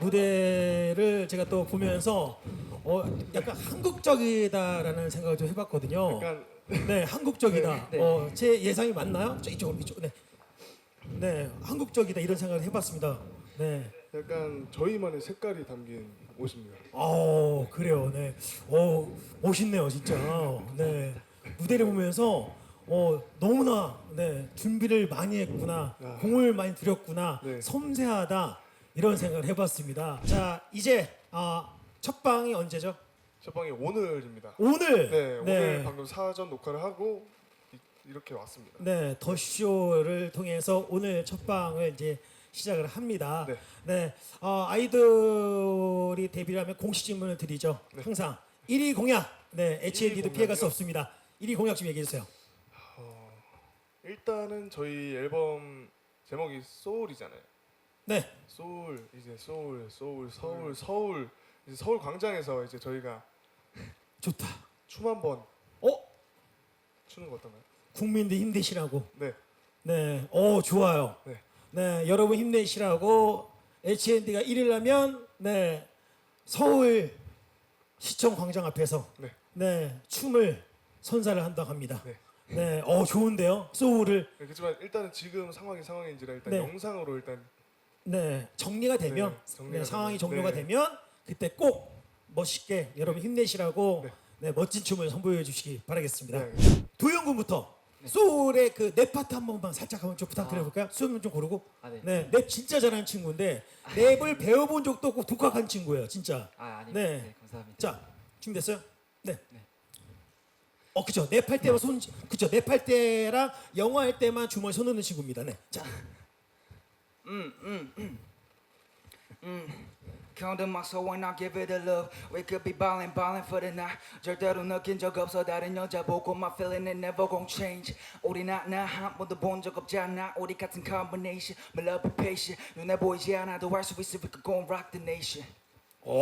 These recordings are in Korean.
무대를 제가 또 보면서 어 약간 한국적이다라는 생각을 좀 해봤거든요. 약간 네, 한국적이다. 네. 어, 제 예상이 맞나요? 저 이쪽으로 이쪽. 네. 네, 한국적이다 이런 생각을 해봤습니다. 네. 약간 저희만의 색깔이 담긴 옷입니다. 어, 그래요. 네. 어, 멋있네요, 진짜. 네. 무대를 보면서 어, 너무나 네, 준비를 많이 했구나. 아. 공을 많이 들였구나. 네. 섬세하다. 이런 생각을 해봤습니다. 자, 이제 아, 첫 방이 언제죠? 첫 방이 오늘입니다. 오늘. 네, 오늘 방금 사전 녹화를 하고 이, 이렇게 왔습니다. 네, 더 쇼를 통해서 오늘 첫 방을 이제 시작을 합니다. 네. 네, 어, 아이돌이 데뷔를 하면 공식 질문을 드리죠. 네. 항상 1위 공약. 네, H.O.D도 피해갈 수 공약이요? 없습니다. 1위 공약 좀 얘기해 주세요. 일단은 저희 앨범 제목이 소울이잖아요. 네, 소울 이제 소울 소울 서울 서울 이제 서울 광장에서 이제 저희가 좋다. 춤 한번 어, 추는 거 어떤가요? 국민들 힘내시라고. 네, 네, 오 좋아요. 네. 네, 여러분 힘내시라고 H.O.D가 1위 하면 네 서울 시청 광장 앞에서 네. 네 춤을 선사를 한다고 합니다. 네. 네, 어 좋은데요. 소울을 그렇지만 일단은 지금 상황이 상황인지라 일단 네. 영상으로 일단 네 정리가 되면 네, 정리가 네, 상황이 되면, 종료가 네. 되면 그때 꼭 멋있게 여러분 힘내시라고 네. 네, 멋진 춤을 선보여 주시기 바라겠습니다. 네. 도영군부터 소울의 그 랩 파트 한 번만 살짝 한번 좀 부탁드려 볼까요? 수염 좀 고르고. 아, 네. 네, 랩 진짜 잘하는 친구인데 랩을 배워본 적도 없고 독학한 친구예요, 진짜. 아, 아닙니다. 네. 네. 감사합니다. 자, 준비됐어요? 네. 네. 어, 그죠. 랩할 때만 손, 그죠. 랩할 때랑 영어 할 때만 주머니 손 넣는 친구입니다. 네. 자, Condom so when I give it a love We could be ballin' ballin' for the night 절대로 느낀 적 없어 다른 여자 보고 My feeling it never gon' change 우리 나나 아무도 본 적 없잖아 우리 같은 combination My love be patient 눈에 보이지 않아도 알 수 있어 We could go and rock the nation 오,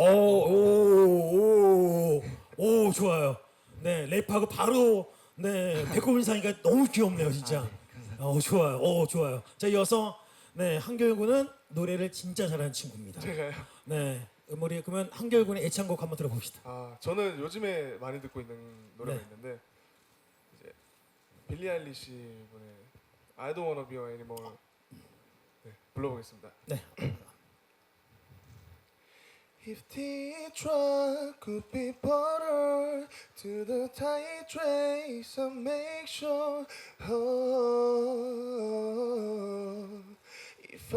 오, 오, 오, 좋아요. 네, 랩하고 바로 네 배꼽 인사니까 너무 귀엽네요, 진짜. 어, 좋아요. 어, 좋아요. 자, 이어서 네 한결 군은 노래를 진짜 잘하는 친구입니다. 제가요. 네, 우리 그러면 한결 군의 애창곡 한번 들어봅시다. 아 저는 요즘에 많이 듣고 있는 노래가 네. 있는데 이제 빌리 아일리시 분의 I Don't Wanna Be Your Anymore 네, 불러보겠습니다. 네. If the truck could be butter to the tight trace and make sure oh,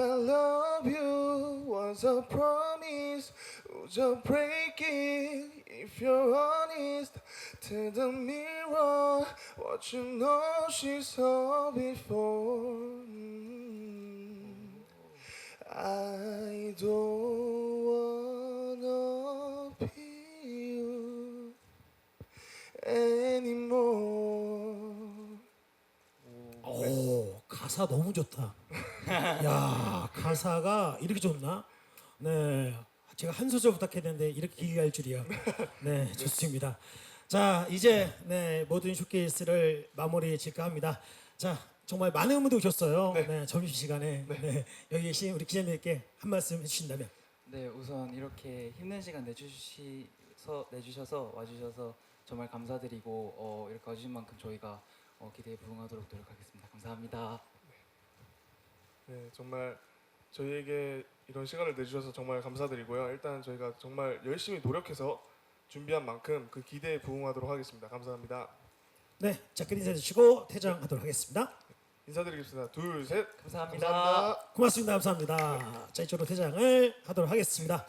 I love you was a promise would you break it if you're honest tell the mirror what you know she saw before Mm. I don't wanna be you anymore. 오, 가사 너무 좋다. 야, 가사가 이렇게 좋나? 네, 제가 한 소절 부탁했는데 이렇게 길게 할 줄이야. 네, 좋습니다. 자, 이제 네 모든 쇼케이스를 마무리 질까 합니다. 자, 정말 많은 분들 오셨어요. 네, 네. 점심 시간에 네. 여기 계신 우리 기자님께 한 말씀 해주신다면. 네, 우선 이렇게 힘든 시간 내주시서 내주셔서 와주셔서 정말 감사드리고 어, 이렇게 와주신 만큼 저희가 어, 기대에 부응하도록 노력하겠습니다. 감사합니다. 네, 정말 저희에게 이런 시간을 내주셔서 정말 감사드리고요. 일단 저희가 정말 열심히 노력해서 준비한 만큼 그 기대에 부응하도록 하겠습니다. 감사합니다. 네, 자, 끝 인사해 주시고 퇴장하도록 하겠습니다. 인사드리겠습니다. 둘, 셋. 감사합니다. 감사합니다. 고맙습니다. 감사합니다. 자, 이쪽으로 퇴장을 하도록 하겠습니다.